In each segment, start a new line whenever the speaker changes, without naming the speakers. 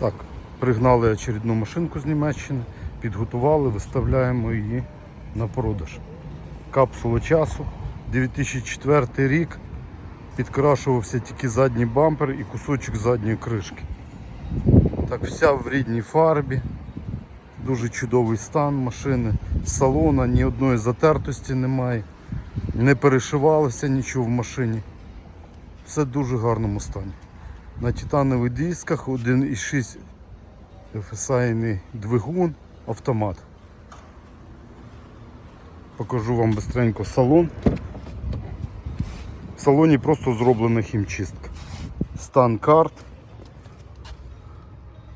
Так, пригнали очередну машинку з Німеччини, підготували, виставляємо її на продаж. Капсула часу, 2004 рік. Підкрашувався тільки задній бампер і кусочок задньої кришки. Так, вся в рідній фарбі. Дуже чудовий стан машини. Салона ні одної затертості немає. Не перешивалося нічого в машині. Все в дуже гарному стані. На титанових дисках 1,6 FSI двигун, автомат. Покажу вам быстренько салон. В салоні просто зроблена хімчистка. Стан карт,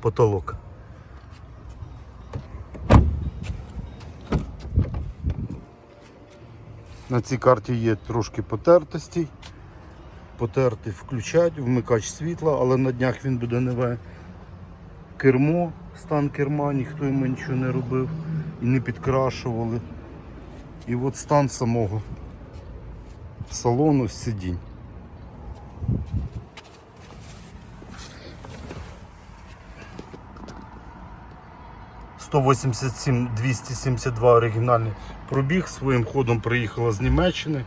потолок. На цій карті є трошки потертостей. Потертий включать, вмикач світла, але на днях він буде нове. Кермо, стан керма, ніхто йому нічого не робив і не підкрашували. І от стан самого салону сидінь. «187 272 оригінальний пробіг, своїм ходом приїхала з Німеччини.